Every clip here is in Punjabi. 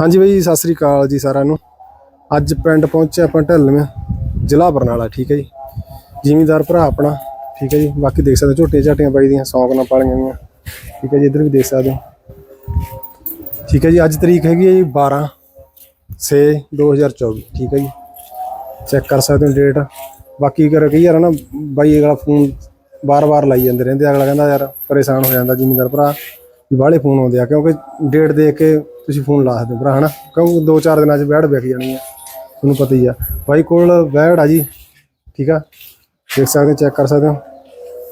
ਹਾਂਜੀ ਬਈ, ਸਤਿ ਸ੍ਰੀ ਅਕਾਲ ਜੀ ਸਾਰਿਆਂ ਨੂੰ। ਅੱਜ ਪਿੰਡ ਪਹੁੰਚੇ ਆਪਾਂ ਢਲਵੇਂ ਜ਼ਿਲ੍ਹਾ ਬਰਨਾਲਾ, ਠੀਕ ਹੈ ਜੀ? ਜ਼ਿਮੀਂਦਾਰ ਭਰਾ ਆਪਣਾ, ਠੀਕ ਹੈ ਜੀ? ਬਾਕੀ ਦੇਖ ਸਕਦੇ ਹੋ, ਝੋਟੀਆਂ ਝਾਟੀਆਂ ਬਾਈ ਦੀਆਂ, ਸੌਂਕ ਨਾਲ ਪਾਲੀਆਂ ਗਈਆਂ ਠੀਕ ਹੈ ਜੀ? ਇੱਧਰ ਵੀ ਦੇਖ ਸਕਦੇ ਹੋ। ਠੀਕ ਹੈ ਜੀ, ਅੱਜ ਤਰੀਕ ਹੈਗੀ ਹੈ ਜੀ 12 6 2024 ਠੀਕ ਹੈ ਜੀ? ਚੈੱਕ ਕਰ ਸਕਦੇ ਹੋ ਡੇਟ। ਬਾਕੀ ਕਰ ਕਈ ਯਾਰ ਨਾ ਬਾਈ ਅਗਲਾ ਫੋਨ ਬਾਰ-ਬਾਰ ਲਾਈ ਜਾਂਦੇ ਰਹਿੰਦੇ, ਅਗਲਾ ਕਹਿੰਦਾ ਯਾਰ ਪਰੇਸ਼ਾਨ ਹੋ ਜਾਂਦਾ ਜ਼ਿਮੀਂਦਾਰ ਭਰਾ। ਵੀ ਬਾਹਲੇ ਫੋਨ ਆਉਂਦੇ ਆ ਕਿਉਂਕਿ ਡੇਟ ਦੇਖ ਕੇ ਤੁਸੀਂ ਫੋਨ ਲਾ ਸਕਦੇ ਹੋ ਭਰਾ ਹਨਾ? ਕਿਉਂਕਿ ਦੋ ਚਾਰ ਦਿਨਾਂ 'ਚ ਬੈੜ ਵਿਕ ਜਾਣੀ ਆ ਤੁਹਾਨੂੰ ਪਤਾ ਹੀ ਆ। ਬਾਈ ਕੋਲ ਬੈੜ ਆ ਜੀ ਠੀਕ ਆ? ਦੇਖ ਸਕਦੇ ਹੋ ਚੈੱਕ ਕਰ ਸਕਦੇ ਹੋ।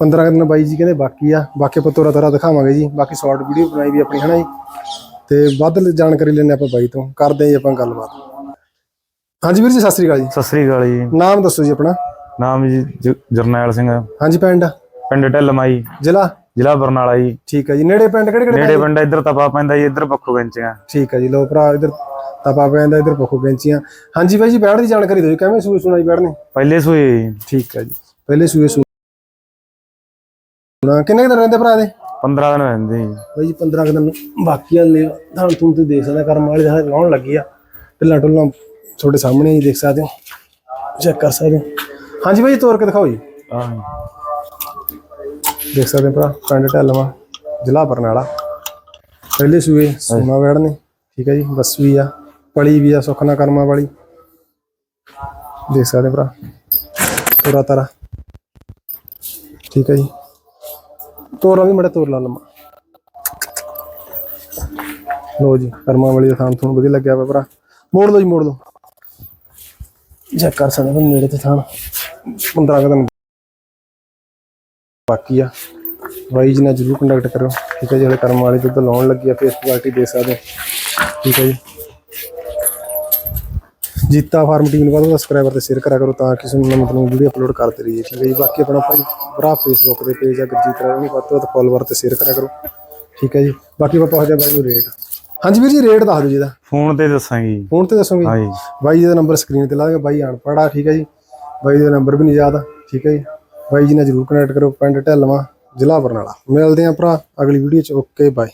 15 ਕੁ ਦਿਨ ਬਾਈ ਜੀ ਕਹਿੰਦੇ ਬਾਕੀ ਆ ਬਾਕੀ ਆਪਾਂ ਤੋਰਾ ਤੋਰਾ ਦਿਖਾਵਾਂਗੇ ਜੀ ਬਾਕੀ ਸ਼ਾਰਟ ਵੀਡੀਓ ਬਣਾਈ ਵੀ ਆਪਣੀ ਹਨਾ ਜੀ? ਤੇ ਵੱਧ ਜਾਣਕਾਰੀ ਲੈਣੇ ਆਪਾਂ ਬਾਈ ਤੋਂ ਕਰਦੇ ਹਾਂ ਜੀ ਆਪਾਂ ਗੱਲਬਾਤ। ਹਾਂਜੀ ਵੀਰ ਜੀ ਸਤਿ ਸ੍ਰੀ ਅਕਾਲ ਜੀ। ਸਤਿ ਸ੍ਰੀ ਅਕਾਲ ਜੀ। ਨਾਮ ਦੱਸੋ ਜੀ ਆਪਣਾ। ਨਾਮ ਜੀ ਜ- ਜਰਨੈਲ ਸਿੰਘ। ਹਾਂਜੀ ਪਿੰਡ? ਪਿੰਡ ਢਿੱਲਮਾਈ। ਜ਼ਿਲ੍ਹਾ? ਜ਼ਿਲ੍ਹਾ ਬਰਨਾਲਾ ਜੀ। ਠੀਕ ਹੈ ਜੀ। ਨੇੜੇ ਪਿੰਡ ਕਿਹੜੇ ਕਿਹੜੇ ਨੇੜੇ ਪਿੰਡ? ਇੱਧਰ ਤਪਾ ਪੈਂਦਾ ਜੀ ਇੱਧਰ ਪੱਖੋ ਬੈਂਚੀਆਂ। ਠੀਕ ਹੈ ਜੀ ਲੋ ਭਰਾ ਇਧਰ ਤਪਾ ਪੈਂਦਾ ਇਧਰ ਪੱਖੋ ਬੈਂਚੀਆਂ। ਹਾਂਜੀ ਬਾਈ ਜੀ ਬੈੜ ਦੀ ਜਾਣਕਾਰੀ ਦਿਓ ਕਿਵੇਂ ਸੂਏ ਸੁਣਾਈ ਬੈੜ ਨੇ ਪਹਿਲੇ ਸੂਏ ਠੀਕ ਹੈ ਜੀ ਪਹਿਲੇ ਸੂਏ ਸੁਣਾ ਕਿੰਨੇ ਦਿਨ ਰਹਿੰਦੇ ਭਰਾ ਦੇ 15 ਦਿਨ ਰਹਿੰਦੇ ਜੀ। ਬਾਈ ਜੀ 15 ਕੁ ਦਿਨ ਬਾਕੀ ਆ ਲੈ ਤੁਹਾਨੂੰ ਤੂੰ ਤੇ ਦੇਖ ਸਕਦਾ ਕਰਮ ਵਾਲੇ ਦਾ ਲਾਉਣ ਲੱਗੀ ਆ। ਢਿੱਲਾ ਢੁੱਲਾ ਤੁਹਾਡੇ ਸਾਹਮਣੇ ਹੀ ਦੇਖ ਸਕਦੇ ਹੋ। ਚੈੱਕ ਕਰ ਸਕਦੇ ਹੋ। ਹਾਂਜੀ ਬਾਈ ਤੋਰ ਕੇ ਦਿਖਾਓ ਜੀ। ਆਹ ਦੇਖ ਸਕਦੇ ਹੋ ਭਰਾ ਪਿੰਡ ਢਲਵਾ ਜ਼ਿਲ੍ਹਾ ਬਰਨਾਲਾ। ਪਹਿਲੇ ਸੂਏ ਸੋਨਾ ਵੜ ਨੇ ਠੀਕ ਹੈ ਜੀ ਬੱਸ ਵੀ ਆ ਪਲੀ ਵੀ ਆ ਸੁਖਨਾ ਕਰਮਾ ਵਾਲੀ। ਦੇਖ ਸਕਦੇ ਹੋ ਭਰਾ ਤੋਰਾ ਤਾਰਾ। ਠੀਕ ਹੈ ਜੀ। ਤੋਰਾ ਵੀ ਮੜਾ ਤੋਰ ਲਾ ਲਮਾ ਲੋ ਜੀ ਕਰਮਾ ਵਾਲੀ ਦਾ ਥਾਂ ਤੁਹਾਨੂੰ ਵਧੀਆ ਲੱਗਿਆ ਵਾ ਭਰਾ। ਮੋੜ ਲਓ ਜੀ ਮੋੜ ਲਓ। ਚੈੱਕ ਕਰ ਸਕਦੇ ਹੋ ਨੇੜੇ ਤੇ ਥਾਂ। 15 ਕੁ ਦਿਨ ਬਾਕੀ ਆ। ਬਾਈ ਜੀ ਨਾਲ ਜਰੂਰ ਕੰਟੈਕਟ ਕਰੋ ਠੀਕ ਹੈ ਜੀ ਹਲੇ ਕਰਮ ਵਾਲੇ ਦੁੱਧ ਲਾਉਣ ਲੱਗੀ ਆ ਫੇਸ ਕੁਆਲਿਟੀ ਦੇ ਸਕਦੇ। ਠੀਕ ਹੈ ਜੀ। ਜੀਤਾ ਫਾਰਮ ਟੀਮ ਨੂੰ ਵੱਧ ਸਬਸਕ੍ਰਾਈਬਰ ਤੇ ਸ਼ੇਅਰ ਕਰਿਆ ਕਰੋ ਤਾਂ ਕਿ ਤੁਹਾਨੂੰ ਨਵੀਂ ਨਵੀਂ ਵੀਡੀਓ ਅਪਲੋਡ ਕਰਦੇ ਰਹੀਏ। ਠੀਕ ਹੈ ਜੀ ਬਾਕੀ ਆਪਣਾ ਭਾਈ ਭਰਾ ਫੇਸਬੁੱਕ ਦੇ ਪੇਜ ਆ ਗੁਰਜੀਤ ਉਹਨੂੰ ਵੱਧ ਤੋਂ ਵੱਧ ਫੋਲੋਵਰ ਤੇ ਸ਼ੇਅਰ ਕਰਿਆ ਕਰੋ। ਠੀਕ ਹੈ ਜੀ ਬਾਕੀ ਆਪਾਂ ਪਹੁੰਚਦੇ ਬਾਈ ਨੂੰ ਰੇਟ ਹਾਂਜੀ ਵੀਰ ਜੀ ਰੇਟ ਦੱਸ ਦਿਓ ਜੀ ਫੋਨ ਤੇ ਦੱਸਾਂਗੇ ਜੀ। ਫੋਨ ਤੇ ਦੱਸੋਗੇ? ਹਾਂ ਜੀ ਬਾਈ ਜੀ ਦਾ ਨੰਬਰ ਸਕਰੀਨ ਤੇ ਲਾਗੇ ਬਾਈ ਅਨਪੜ੍ਹ ਆ ਠੀਕ ਹੈ ਜੀ। ਬਾਈ ਦਾ ਨੰਬਰ ਵੀ ਨਹੀਂ ਯਾਦ ਠੀਕ ਹੈ ਜੀ। ਬਾਈ ਜੀ ਨਾਲ ਜਰੂਰ ਕਨੈਕਟ ਕਰੋ, ਪਿੰਡ ਢਲਵਾ, ਜ਼ਿਲ੍ਹਾ ਬਰਨਾਲਾ। ਮਿਲਦੇ ਆਂ ਭਰਾ, ਅਗਲੀ ਵੀਡੀਓ ਚ। Okay bye